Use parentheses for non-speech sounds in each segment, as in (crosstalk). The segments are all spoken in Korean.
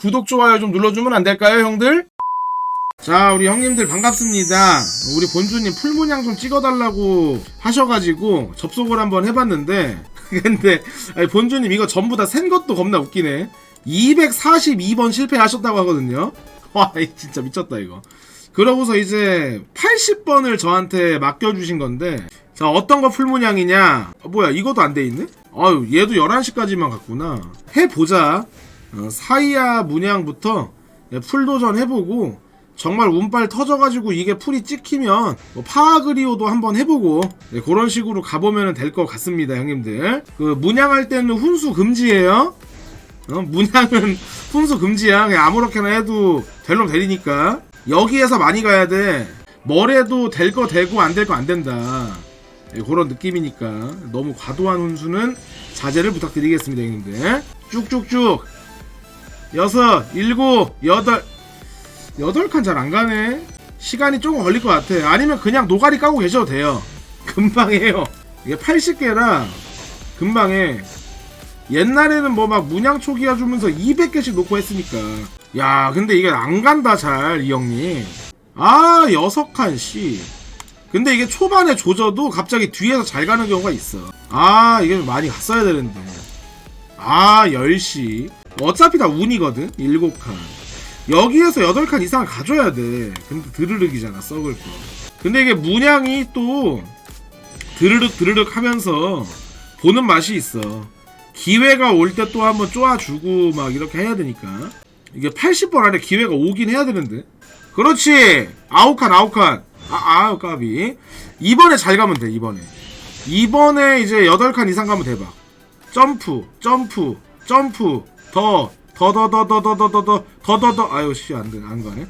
구독, 좋아요 좀 눌러주면 안 될까요, 형들? 자, 우리 형님들 반갑습니다. 우리 본주님 풀문양 좀 찍어달라고 하셔가지고 접속을 한번 해봤는데, (laughs) 근데, 본주님 이거 전부 다 센 것도 겁나 웃기네. 242번 실패하셨다고 하거든요. (laughs) 와, 이 진짜 미쳤다, 이거. 그러고서 이제 80번을 저한테 맡겨주신 건데, 자, 어떤 거 풀문양이냐? 어, 뭐야, 이것도 안 돼 있네? 아유, 얘도 11시까지만 갔구나. 해보자. 어, 사이야 문양부터 예, 풀도전 해보고 정말 운빨 터져가지고 이게 풀이 찍히면 뭐 파아그리오도 한번 해보고 네, 그런 식으로 가보면 될 것 같습니다 형님들 그 문양할 때는 훈수 금지예요 어, 문양은 (laughs) 훈수 금지야 그냥 아무렇게나 해도 될 놈 되리니까 여기에서 많이 가야 돼 뭐래도 될 거 되고 안 될 거 안 된다 네, 그런 느낌이니까 너무 과도한 훈수는 자제를 부탁드리겠습니다 형님들. 쭉쭉쭉. 여섯, 일곱, 여덟. 여덟 칸 잘 안 가네. 시간이 조금 걸릴 것 같아. 아니면 그냥 노가리 까고 계셔도 돼요. 금방 해요. 이게 80개라 금방 해. 옛날에는 뭐 막 문양 초기화 주면서 200개씩 놓고 했으니까. 야 근데 이게 안 간다 잘 이 형님. 아 여섯 칸씨 근데 이게 초반에 조져도 갑자기 뒤에서 잘 가는 경우가 있어. 아 이게 많이 갔어야 되는데. 아 10시. 어차피 다 운이거든 7칸. 여기에서 8칸 이상을 가져야 돼. 근데 드르륵이잖아 썩을 거. 근데 이게 문양이 또 드르륵 드르륵 하면서 보는 맛이 있어. 기회가 올 때 또 한번 쪼아주고 막 이렇게 해야 되니까. 이게 80번 안에 기회가 오긴 해야 되는데. 그렇지! 아홉 칸 아홉 칸 아, 아우 까비 이번에 잘 가면 돼 이번에 이번에 이제 8칸 이상 가면 대박 점프 점프 점프 더 더 더 더 더 더 더 더 더 더 더 더 아유 씨 안 돼 안 가네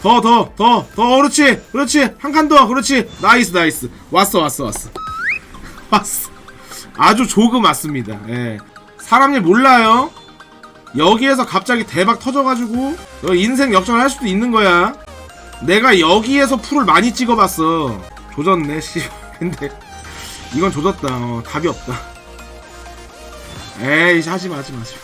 더 더 더 더 그렇지 그렇지 한 칸 더 그렇지 나이스 나이스 왔어 왔어 왔어 왔어 아주 조금 왔습니다 예 사람 일 몰라요 여기에서 갑자기 대박 터져가지고 너 인생 역전을 할 수도 있는 거야 내가 여기에서 풀을 많이 찍어봤어 조졌네 씨 (laughs) 근데 이건 조졌다 어, 답이 없다 에이 하지마 하지마 하지마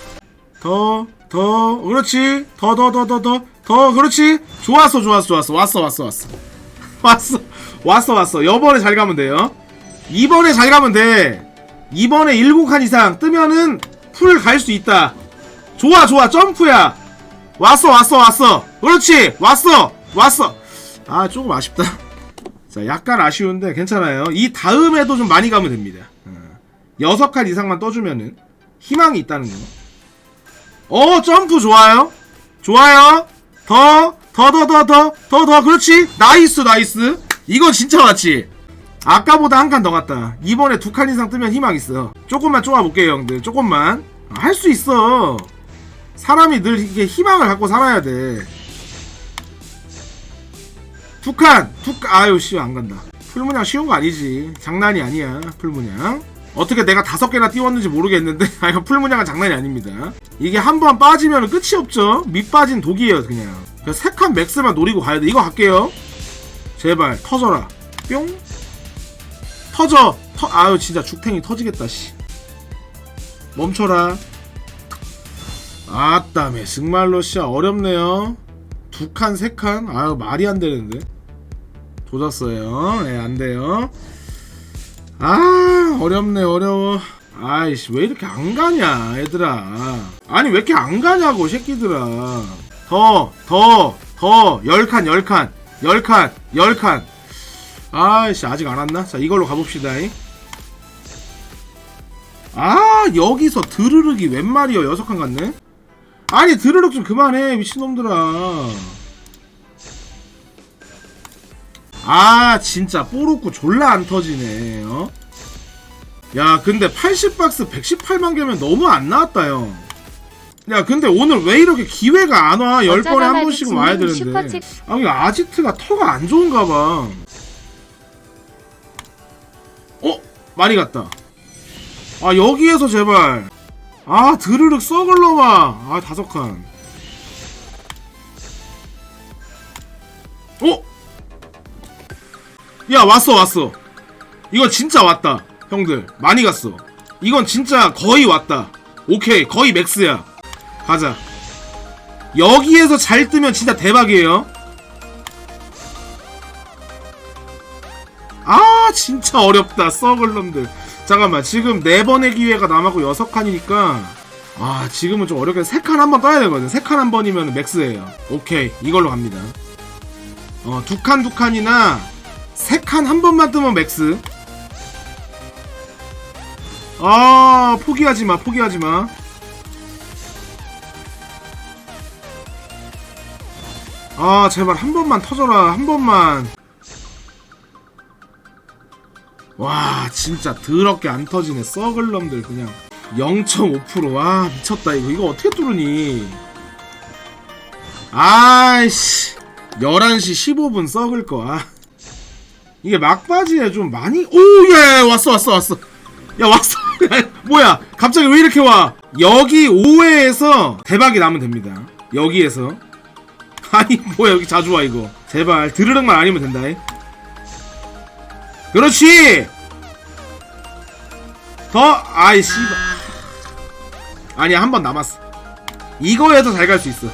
더, 더, 그렇지. 더, 더, 더, 더, 더, 더, 그렇지. 좋았어, 좋았어, 좋았어. 왔어, 왔어, 왔어. (laughs) 왔어, 왔어, 왔어. 이번에 잘 가면 돼요. 이번에 잘 가면 돼. 이번에 7칸 이상 뜨면은 풀 갈 수 있다. 좋아, 좋아. 점프야. 왔어, 왔어, 왔어. 그렇지. 왔어, 왔어. 아, 조금 아쉽다. (laughs) 자, 약간 아쉬운데 괜찮아요. 이 다음에도 좀 많이 가면 됩니다. 어. 여섯 칸 이상만 떠주면은 희망이 있다는 거. 어 점프 좋아요 좋아요 더 더 더 더 더 더 더 그렇지 나이스 나이스 이거 진짜 맞지 아까보다 한 칸 더 갔다 이번에 두 칸 이상 뜨면 희망 있어 조금만 쪼아볼게요 형들 조금만 할 수 있어 사람이 늘 이게 희망을 갖고 살아야 돼 두칸두칸 아유 씨 안 간다. 풀문양 쉬운 거 아니지. 장난이 아니야 풀문양. 어떻게 내가 다섯 개나 띄웠는지 모르겠는데 (laughs) 아 이거 풀문양은 장난이 아닙니다. 이게 한 번 빠지면 끝이 없죠. 밑 빠진 독이에요 그냥. 세 칸 맥스만 노리고 가야 돼. 이거 갈게요. 제발 터져라. 뿅. 터져. 터 아유 진짜 죽탱이 터지겠다 씨. 멈춰라. 아따매 정말로 씨야 어렵네요. 두 칸 세 칸 아유 말이 안 되는데 조졌어요. 네 안 돼요. 아 어렵네 어려워. 아이씨 왜 이렇게 안 가냐 얘들아. 아니 왜 이렇게 안 가냐고 새끼들아. 더 더 더. 열 칸 열 칸 열 칸 열 칸. 아이씨 아직 안 왔나? 자 이걸로 가봅시다 아 여기서 드르륵이 웬 말이여 여섯 칸 갔네? 아니 드르륵 좀 그만해 미친놈들아 아 진짜 뽀록구 졸라 안 터지네 어? 야 근데 80박스 118만 개면 너무 안 나왔다 형. 야 근데 오늘 왜 이렇게 기회가 안 와? 10번에 한 번씩은 와야 되는데 아니 아지트가 터가 안 좋은가 봐 어? 많이 갔다 아 여기에서 제발 아 드르륵 썩을 놈아 아 다섯 칸 어? 야 왔어 왔어. 이거 진짜 왔다 형들. 많이 갔어. 이건 진짜 거의 왔다. 오케이 거의 맥스야. 가자. 여기에서 잘 뜨면 진짜 대박이에요. 아 진짜 어렵다 썩을 놈들. 잠깐만 지금 네 번의 기회가 남았고 여섯 칸이니까. 아 지금은 좀 어렵게 세칸한 번 떠야 되거든. 세칸한 번이면 맥스예요. 오케이 이걸로 갑니다. 어 두 칸 두 칸이나 세 칸 한 번만 뜨면 맥스. 아 포기하지 마 포기하지 마. 아 제발 한 번만 터져라 한 번만. 와 진짜 더럽게 안 터지네. 썩을 놈들 그냥. 0.5%와 미쳤다. 이거 이거 어떻게 뚫으니? 아이씨. 11시 15분 썩을 거. 아. 이게 막바지에 좀 많이 오예 왔어 왔어 왔어. 야 왔어. (laughs) 뭐야 갑자기 왜 이렇게 와? 여기 5회에서 대박이 나면 됩니다. 여기에서. (laughs) 아니 뭐야 여기 자주 와 이거. 제발 드르륵만 아니면 된다 이. 그렇지! 더? 아이 씨발. 아니야 한번 남았어. 이거에도 잘 갈 수 있어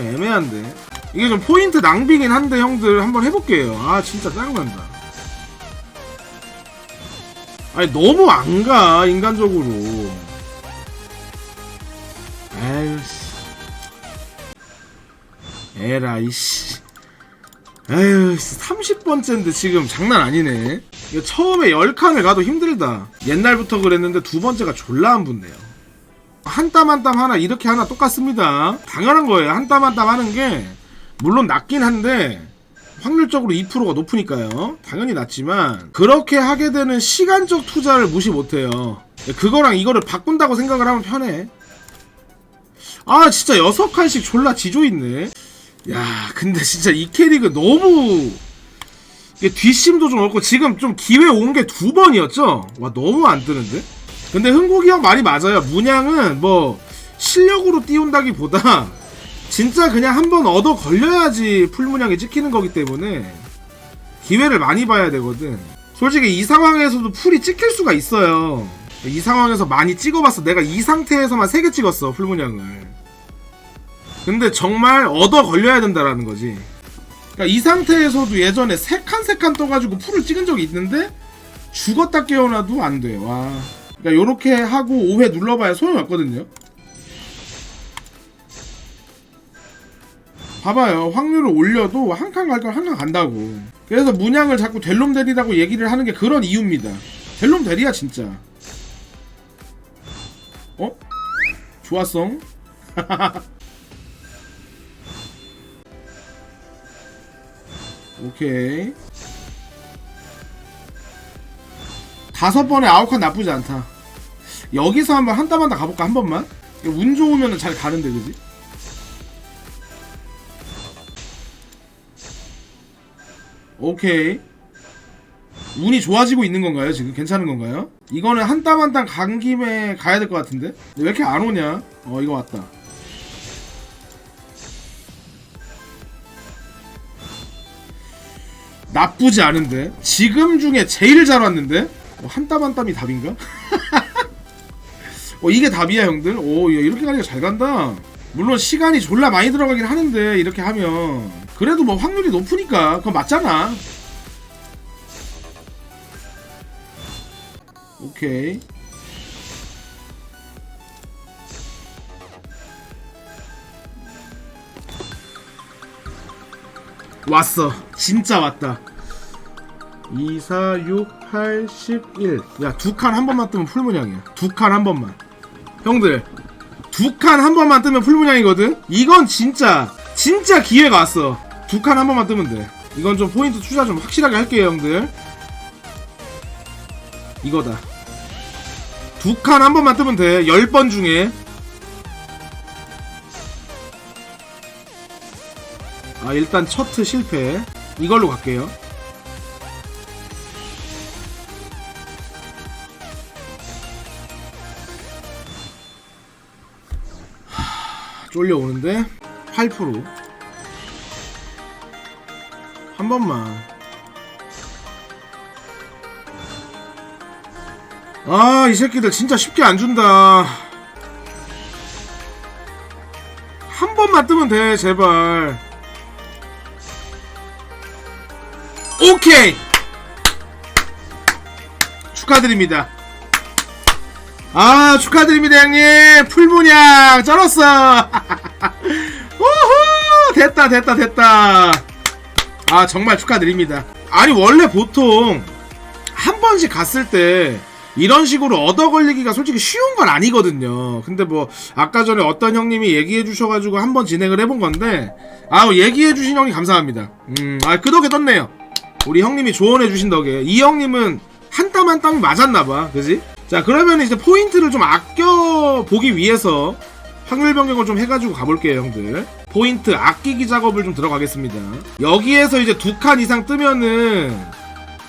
좀 애매한데. 이게 좀 포인트 낭비긴 한데 형들 한번 해볼게요. 아 진짜 짜증난다. 아니 너무 안 가 인간적으로. 에휴씨. 에라이 씨. 에휴 30번째인데 지금 장난 아니네. 이거 처음에 10칸을 가도 힘들다. 옛날부터 그랬는데 두 번째가 졸라 안 붙네요 한 땀 한 땀 하나 이렇게 하나 똑같습니다 당연한 거예요 한 땀 한 땀 하는 게 물론 낮긴 한데 확률적으로 2%가 높으니까요 당연히 낮지만 그렇게 하게 되는 시간적 투자를 무시 못해요 그거랑 이거를 바꾼다고 생각을 하면 편해 아 진짜 여섯 칸씩 졸라 지조 있네. 야 근데 진짜 이 캐릭은 너무 뒷심도 좀 없고 지금 좀 기회 온 게 두 번이었죠. 와 너무 안 뜨는데. 근데 흥국이 형 말이 맞아요. 문양은 뭐 실력으로 띄운다기보다 진짜 그냥 한번 얻어 걸려야지 풀문양이 찍히는 거기 때문에 기회를 많이 봐야 되거든. 솔직히 이 상황에서도 풀이 찍힐 수가 있어요. 이 상황에서 많이 찍어봤어. 내가 이 상태에서만 3개 찍었어, 풀문양을. 근데 정말 얻어 걸려야 된다라는 거지. 그러니까 이 상태에서도 예전에 세칸세칸 떠가지고 풀을 찍은 적이 있는데 죽었다 깨어나도 안 돼. 와. 그러니까 요렇게 하고 5회 눌러봐야 소용이 없거든요. 봐봐요. 확률을 올려도 한 칸 갈 걸 한 칸 간다고. 그래서 문양을 자꾸 델롬 대리라고 얘기를 하는 게 그런 이유입니다. 델롬 대리야 진짜. 어? 좋았어. (laughs) 오케이. 다섯 번에 아홉 칸 나쁘지 않다. 여기서 한번 한땀 한땀 가볼까 한 번만? 운 좋으면 잘 가는데 그지? 오케이. 운이 좋아지고 있는 건가요 지금? 괜찮은 건가요? 이거는 한 땀 한 땀 간 김에 가야 될 것 같은데? 왜 이렇게 안 오냐? 어 이거 왔다. 나쁘지 않은데 지금 중에 제일 잘 왔는데 어, 한 땀 한 땀이 답인가? (laughs) 어 이게 답이야 형들? 오 야, 이렇게 가니까 잘 간다. 물론 시간이 졸라 많이 들어가긴 하는데 이렇게 하면. 그래도 뭐 확률이 높으니까 그건 맞잖아. 오케이. 왔어. 진짜 왔다. 2, 4, 6, 8, 11. 야, 두 칸 한 번만 뜨면 풀문양이야. 두 칸 한 번만. 형들, 두 칸 한 번만 뜨면 풀문양이거든? 이건 진짜, 진짜 기회가 왔어. 두 칸 한 번만 뜨면 돼. 이건 좀 포인트 투자 좀 확실하게 할게요, 형들. 이거다. 두 칸 한 번만 뜨면 돼. 열 번 중에. 아, 일단 첫트 실패. 이걸로 갈게요. 쫄려오는데 8%. 한 번만. 아, 이 새끼들 진짜 쉽게 안 준다. 한 번만 뜨면 돼, 제발. 오케이! 축하드립니다. 아, 축하드립니다, 형님. 풀분양 쩔었어. (laughs) 우후! 됐다, 됐다, 됐다. 아, 정말 축하드립니다. 아니, 원래 보통 한 번씩 갔을 때 이런 식으로 얻어 걸리기가 솔직히 쉬운 건 아니거든요. 근데 뭐 아까 전에 어떤 형님이 얘기해 주셔가지고 한번 진행을 해본 건데 아 얘기해 주신 형님 감사합니다. 음아 그 덕에 떴네요. 우리 형님이 조언해 주신 덕에 이 형님은 한 땀 한 땀이 맞았나봐, 그지? 자 그러면 이제 포인트를 좀 아껴 보기 위해서 확률 변경을 좀 해가지고 가볼게요, 형들. 포인트 아끼기 작업을 좀 들어가겠습니다. 여기에서 이제 두 칸 이상 뜨면은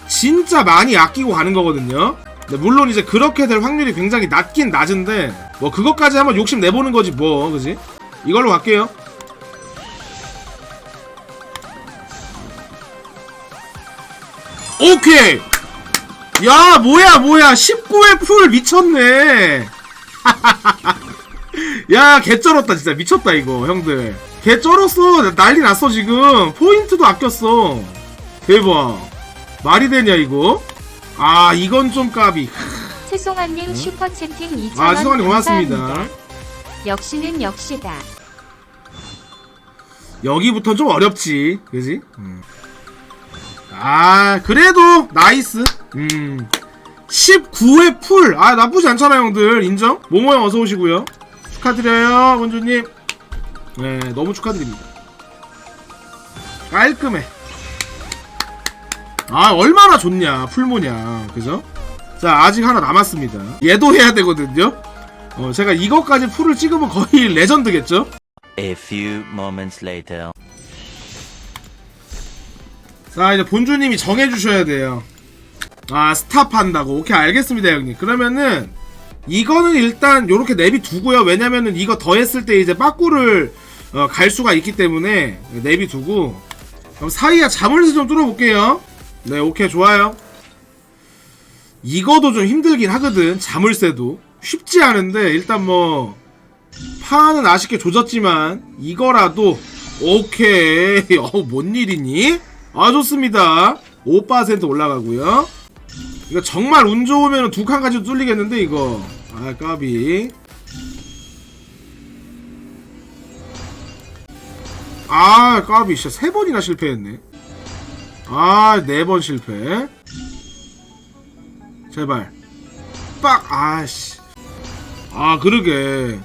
진짜 많이 아끼고 가는 거거든요. 네, 물론 이제 그렇게 될 확률이 굉장히 낮긴 낮은데 뭐 그것까지 한번 욕심 내보는 거지 뭐 그지? 이걸로 갈게요. 오케이. 야 뭐야 뭐야 19회 풀 미쳤네. (laughs) 야 개쩔었다 진짜 미쳤다 이거 형들. 개쩔었어 난리 났어 지금 포인트도 아꼈어. 대박. 말이 되냐 이거? 아 이건 좀 까비. 최송환님 슈퍼채팅 2,000원 아 수고하님 고맙습니다. 역시는 역시다. 여기부터 좀 어렵지, 그지? 음. 아 그래도 나이스. 음. 19회 풀. 아 나쁘지 않잖아 형들. 인정? 모모 형 어서 오시고요. 축하드려요, 원주님. 네, 너무 축하드립니다. 깔끔해. 아 얼마나 좋냐 풀모냐 그죠? 자 아직 하나 남았습니다 얘도 해야 되거든요 어 제가 이것까지 풀을 찍으면 거의 (laughs) 레전드겠죠? A few moments later. 자 이제 본주님이 정해주셔야 돼요 아 스탑한다고. 오케이 알겠습니다 형님. 그러면은 이거는 일단 요렇게 내비 두고요. 왜냐면은 이거 더 했을 때 이제 빠꾸를 어, 갈 수가 있기 때문에 내비 두고. 그럼 사이야 자물쇠 좀 뚫어볼게요. 네 오케이 좋아요. 이거도 좀 힘들긴 하거든 자물쇠도. 쉽지 않은데 일단 뭐 파는 아쉽게 조졌지만 이거라도 오케이. (laughs) 어뭔 일이니? 아 좋습니다. 5% 올라가고요 이거 정말 운 좋으면 두 칸까지 뚫리겠는데 이거? 아 까비. 아 까비. 진짜 세 번이나 실패했네. 아 네 번 실패. 제발. 빡! 아씨. 아 그러게.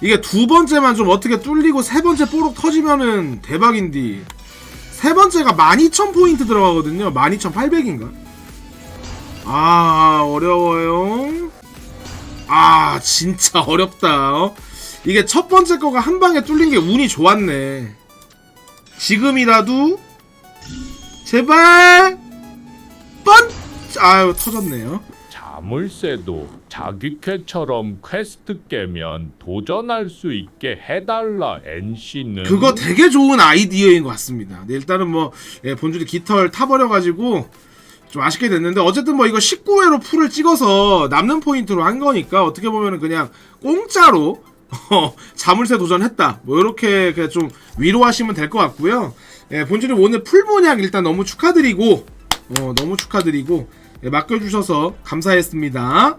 이게 두 번째만 좀 어떻게 뚫리고 세 번째 뽀록 터지면은 대박인디 세 번째가 12,000포인트 들어가거든요. 12,800인가 아 어려워요. 아 진짜 (laughs) 어렵다 어? 이게 첫 번째 거가 한 방에 뚫린 게 운이 좋았네. 지금이라도 제발 뻔! 아유 터졌네요. 자물쇠도 자기 쾌처럼 퀘스트 깨면 도전할 수 있게 해달라 NC는. 그거 되게 좋은 아이디어인 것 같습니다. 네, 일단은 뭐 예, 본줄이 깃털 타버려가지고 좀 아쉽게 됐는데 어쨌든 뭐 이거 19회로 풀을 찍어서 남는 포인트로 한 거니까 어떻게 보면은 그냥 공짜로 (laughs) 어, 자물쇠 도전했다. 뭐 이렇게 그냥 좀 위로하시면 될 것 같고요. 예, 본줄이 오늘 풀모냥 일단 너무 축하드리고 어, 너무 축하드리고 예, 맡겨주셔서 감사했습니다.